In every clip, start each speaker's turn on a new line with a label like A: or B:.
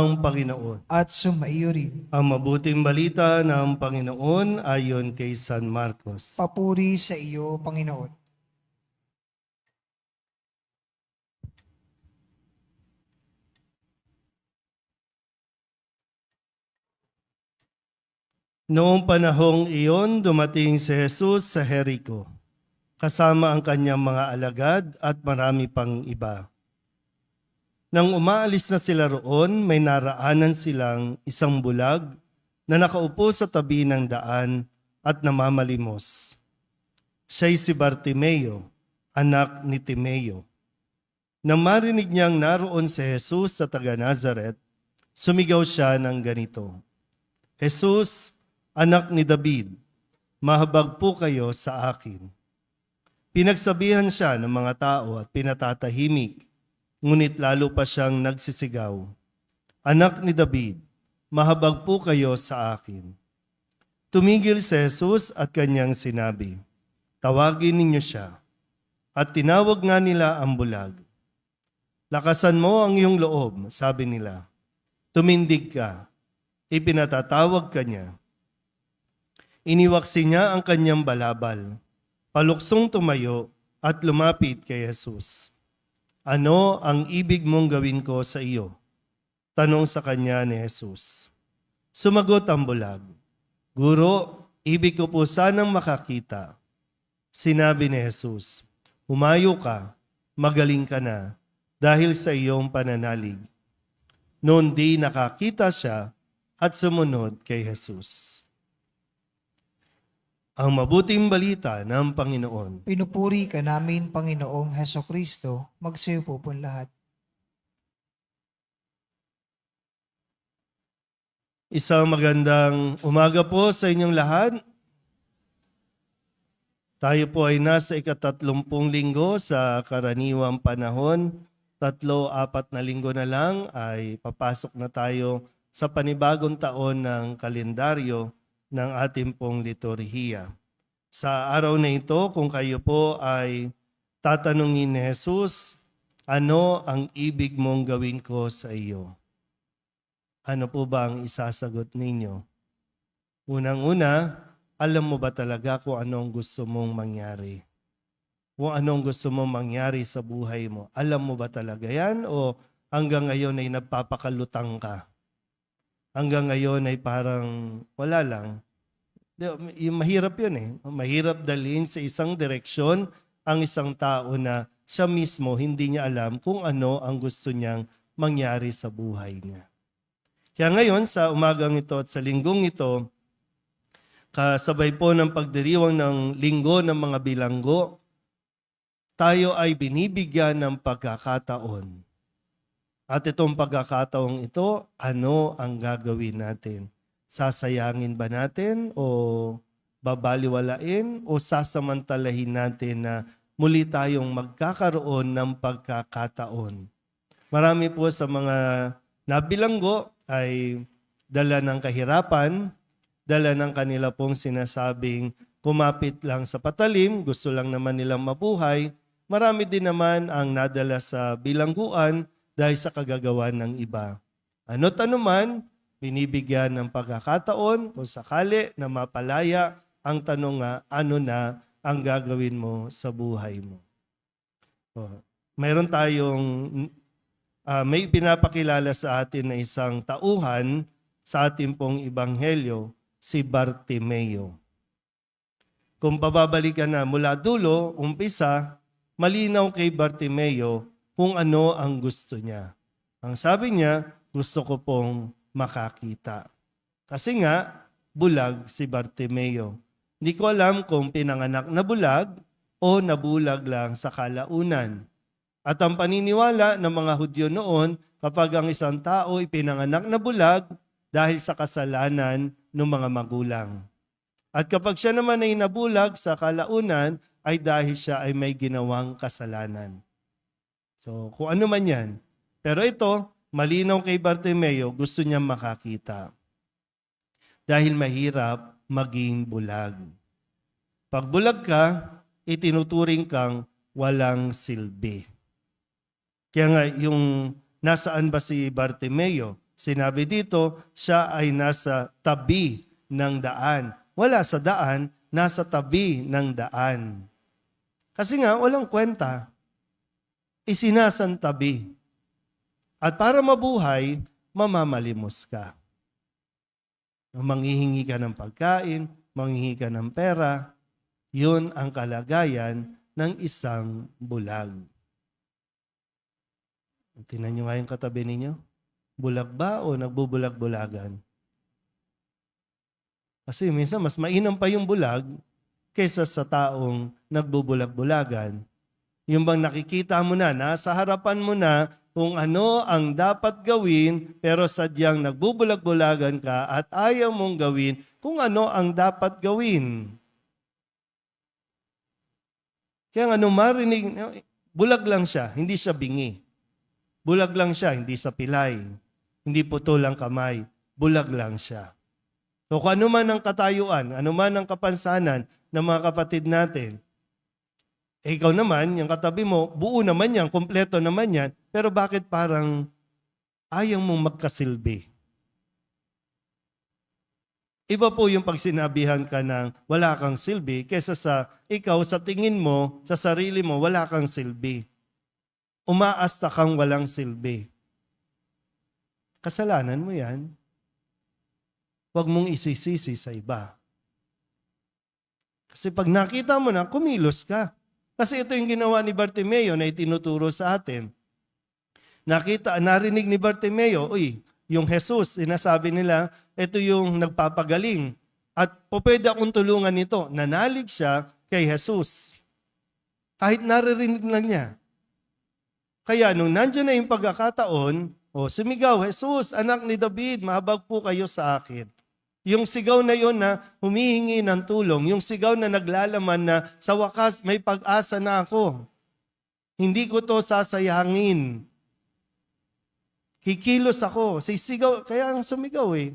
A: ang
B: Panginoon.
C: at sumaiyo rin.
B: Ang mabuting balita ng Panginoon ayon kay San Marcos.
C: Papuri sa iyo, Panginoon.
B: Noong panahong iyon, dumating si Jesus sa Jericho, kasama ang kanyang mga alagad at marami pang iba. Nang umaalis na sila roon, may naraanan silang isang bulag na nakaupo sa tabi ng daan at namamalimos. Siya'y si Bartimeo, anak ni Timeo. Nang marinig niyang naroon si Jesus sa taga Nazaret, sumigaw siya ng ganito, Jesus, anak ni David, mahabag po kayo sa akin. Pinagsabihan siya ng mga tao at pinatatahimik, ngunit lalo pa siyang nagsisigaw, Anak ni David, mahabag po kayo sa akin. Tumigil si Jesus at kanyang sinabi, Tawagin ninyo siya. At tinawag nga nila ang bulag. Lakasan mo ang iyong loob, sabi nila. Tumindig ka. Ipinatatawag ka niya. Iniwaksi niya ang kanyang balabal. Paluksong tumayo at lumapit kay Jesus. Ano ang ibig mong gawin ko sa iyo? Tanong sa kanya ni Jesus. Sumagot ang bulag. Guro, ibig ko po sanang makakita. Sinabi ni Jesus, Humayo ka, magaling ka na, dahil sa iyong pananalig. Noon di nakakita siya at sumunod kay Jesus. Ang mabuting balita ng Panginoon.
C: Pinupuri ka namin, Panginoong Heso Kristo, magsayo po po lahat.
B: Isang magandang umaga po sa inyong lahat. Tayo po ay nasa ikatatlumpung linggo sa karaniwang panahon. Tatlo, apat na linggo na lang ay papasok na tayo sa panibagong taon ng kalendaryo ng ating pong liturhiya. Sa araw na ito, kung kayo po ay tatanungin ni Jesus, ano ang ibig mong gawin ko sa iyo? Ano po ba ang isasagot ninyo? Unang-una, alam mo ba talaga kung anong gusto mong mangyari? Kung anong gusto mong mangyari sa buhay mo? Alam mo ba talaga yan? O hanggang ngayon ay nagpapakalutang ka? Hanggang ngayon ay parang wala lang. Yung mahirap yun eh. Mahirap dalhin sa isang direksyon ang isang tao na siya mismo hindi niya alam kung ano ang gusto niyang mangyari sa buhay niya. Kaya ngayon, sa umagang ito at sa linggong ito, kasabay po ng pagdiriwang ng linggo ng mga bilanggo, tayo ay binibigyan ng pagkakataon. At itong pagkakataong ito, ano ang gagawin natin? Sasayangin ba natin o babaliwalain o sasamantalahin natin na muli tayong magkakaroon ng pagkakataon? Marami po sa mga nabilanggo ay dala ng kahirapan, dala ng kanila pong sinasabing kumapit lang sa patalim, gusto lang naman nilang mabuhay. Marami din naman ang nadala sa bilangguan dahil sa kagagawan ng iba. Ano't anuman, binibigyan ng pagkakataon kung sakali na mapalaya ang tanong nga, ano na ang gagawin mo sa buhay mo? Oh, Mayroon tayong, ah, may pinapakilala sa atin na isang tauhan sa ating pong ibanghelyo, si Bartimeo. Kung pababalikan na mula dulo, umpisa, malinaw kay Bartimeo kung ano ang gusto niya. Ang sabi niya, gusto ko pong makakita. Kasi nga, bulag si Bartimeo. Hindi ko alam kung pinanganak na bulag o nabulag lang sa kalaunan. At ang paniniwala ng mga Hudyo noon, kapag ang isang tao ipinanganak na bulag dahil sa kasalanan ng mga magulang. At kapag siya naman ay nabulag sa kalaunan, ay dahil siya ay may ginawang kasalanan. So, kung ano man yan. Pero ito, malinaw kay Bartimeo, gusto niya makakita. Dahil mahirap maging bulag. Pag bulag ka, itinuturing kang walang silbi. Kaya nga, yung nasaan ba si Bartimeo? Sinabi dito, siya ay nasa tabi ng daan. Wala sa daan, nasa tabi ng daan. Kasi nga, walang kwenta. Isinasantabi. At para mabuhay, mamamalimos ka. Manghihingi ka ng pagkain, manghihingi ka ng pera, yun ang kalagayan ng isang bulag. Tingnan nyo nga yung katabi ninyo. Bulag ba o nagbubulag-bulagan? Kasi minsan mas mainam pa yung bulag kaysa sa taong nagbubulag-bulagan. Yung bang nakikita mo na, nasa harapan mo na kung ano ang dapat gawin pero sadyang nagbubulag-bulagan ka at ayaw mong gawin kung ano ang dapat gawin. Kaya nga nung marinig, bulag lang siya, hindi siya bingi. Bulag lang siya, hindi sa pilay. Hindi putol ang kamay. Bulag lang siya. So kung ano man ang katayuan, ano man ang kapansanan ng mga kapatid natin, eh, ikaw naman, yung katabi mo, buo naman yan, kompleto naman yan, pero bakit parang ayaw mong magkasilbi? Iba po yung pag sinabihan ka ng wala kang silbi kaysa sa ikaw sa tingin mo, sa sarili mo, wala kang silbi. Umaasta kang walang silbi. Kasalanan mo yan. Huwag mong isisisi sa iba. Kasi pag nakita mo na, kumilos ka. Kasi ito yung ginawa ni Bartimeo na itinuturo sa atin. Nakita, narinig ni Bartimeo, uy, yung Jesus, sinasabi nila, ito yung nagpapagaling. At pwede akong tulungan nito. Nanalig siya kay Jesus. Kahit naririnig lang niya. Kaya nung nandiyan na yung pagkakataon, o sumigaw, Jesus, anak ni David, mahabag po kayo sa akin. Yung sigaw na yon na humihingi ng tulong, yung sigaw na naglalaman na sa wakas may pag-asa na ako. Hindi ko to sasayangin. Kikilos ako. Sisigaw, kaya ang sumigaw eh.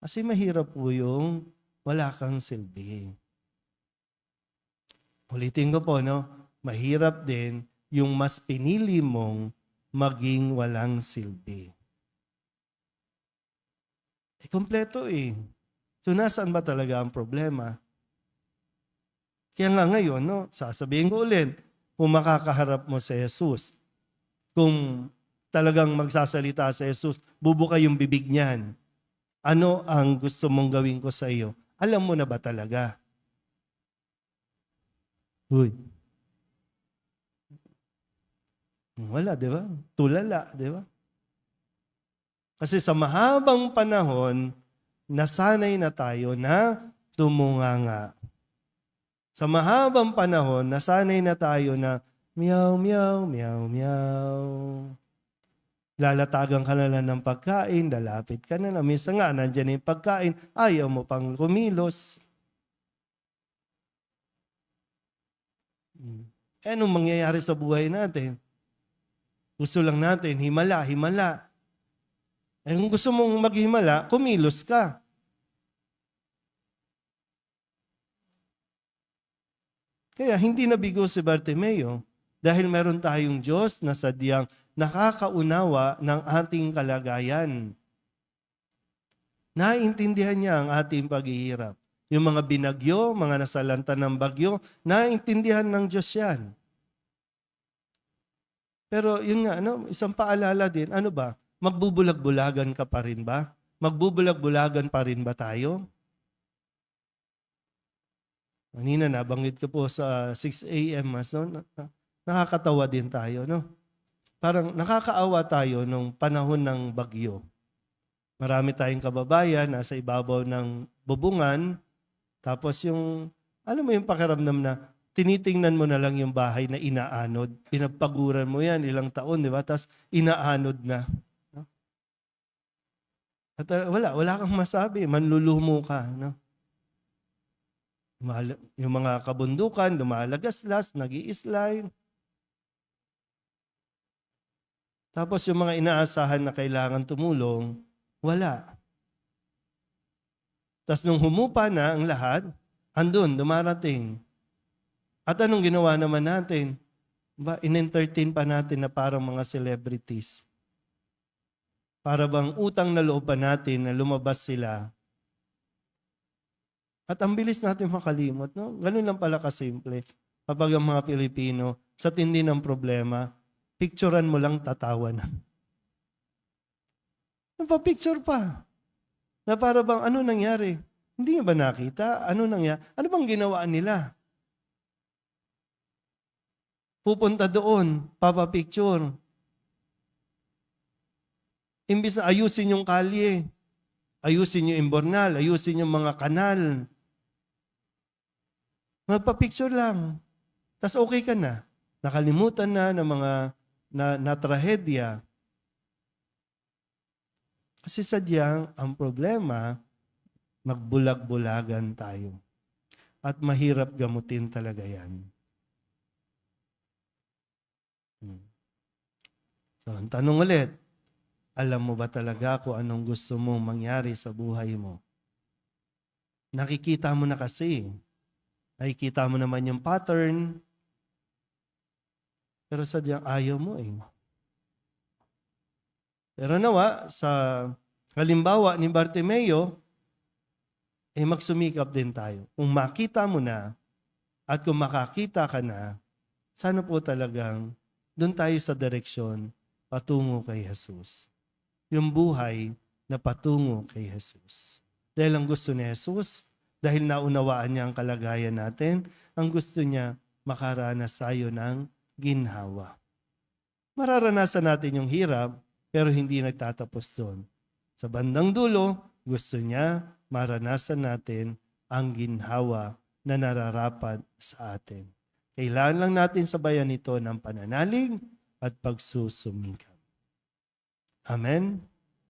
B: Kasi mahirap po yung wala kang silbi. Ulitin ko po, no? Mahirap din yung mas pinili mong maging walang silbi. Eh, kompleto eh. So, nasaan ba talaga ang problema? Kaya nga ngayon, no, sasabihin ko ulit, kung makakaharap mo sa Jesus, kung talagang magsasalita sa Jesus, bubuka yung bibig niyan. Ano ang gusto mong gawin ko sa iyo? Alam mo na ba talaga? Uy. Wala, di ba? Tulala, di ba? Kasi sa mahabang panahon, nasanay na tayo na tumunganga. Sa mahabang panahon, nasanay na tayo na meow, meow, meow, meow. Lalatagan ka na lang ng pagkain, lalapit ka na lang. Minsan nga, nandyan na yung pagkain, ayaw mo pang kumilos. Eh, anong mangyayari sa buhay natin? Gusto lang natin, himala, himala. Eh kung gusto mong maghimala, kumilos ka. Kaya hindi nabigo si Bartimeo dahil meron tayong Diyos na sadyang nakakaunawa ng ating kalagayan. Naiintindihan niya ang ating paghihirap. Yung mga binagyo, mga nasalanta ng bagyo, naiintindihan ng Diyos yan. Pero yun nga, ano, isang paalala din, ano ba? Magbubulag-bulagan ka pa rin ba? Magbubulag-bulagan pa rin ba tayo? Kanina nabanggit ko po sa 6 a.m. Mas, no? Na- na- Nakakatawa din tayo, no? Parang nakakaawa tayo nung panahon ng bagyo. Marami tayong kababayan nasa ibabaw ng bubungan. Tapos yung, alam mo yung pakiramdam na tinitingnan mo na lang yung bahay na inaanod. Pinagpaguran mo yan ilang taon, di ba? Tapos inaanod na. At uh, wala, wala kang masabi. Manlulumo ka. No? Yung mga kabundukan, lumalagaslas, nag slide Tapos yung mga inaasahan na kailangan tumulong, wala. Tapos nung humupa na ang lahat, andun, dumarating. At anong ginawa naman natin? Ba, in-entertain pa natin na parang mga celebrities. Para bang utang na loob pa natin na lumabas sila. At ang bilis natin makalimot, no? Ganun lang pala kasimple. Kapag ang mga Pilipino, sa tindi ng problema, picturean mo lang tatawa na. Nagpa-picture pa. Na para bang ano nangyari? Hindi ba nakita? Ano nangyari? Ano bang ginawa nila? Pupunta doon, papapicture. Imbis na ayusin yung kalye, ayusin yung imbornal, ayusin yung mga kanal. Magpa-picture lang. Tapos okay ka na. Nakalimutan na ng mga na, na trahedya. Kasi sadyang ang problema, magbulag-bulagan tayo. At mahirap gamutin talaga yan. Hmm. So, ang tanong ulit, alam mo ba talaga kung anong gusto mong mangyari sa buhay mo? Nakikita mo na kasi. Nakikita mo naman yung pattern, pero sadyang ayaw mo eh. Pero nawa, sa halimbawa ni Bartimeo, eh magsumikap din tayo. Kung makita mo na, at kung makakita ka na, sana po talagang doon tayo sa direksyon patungo kay Jesus. Yung buhay na patungo kay Jesus. Dahil ang gusto ni Jesus, dahil naunawaan niya ang kalagayan natin, ang gusto niya makaranas tayo ng ginhawa. Mararanasan natin yung hirap, pero hindi nagtatapos doon. Sa bandang dulo, gusto niya maranasan natin ang ginhawa na nararapat sa atin. Kailangan lang natin sabayan ito ng pananalig at pagsusumikap. Amen?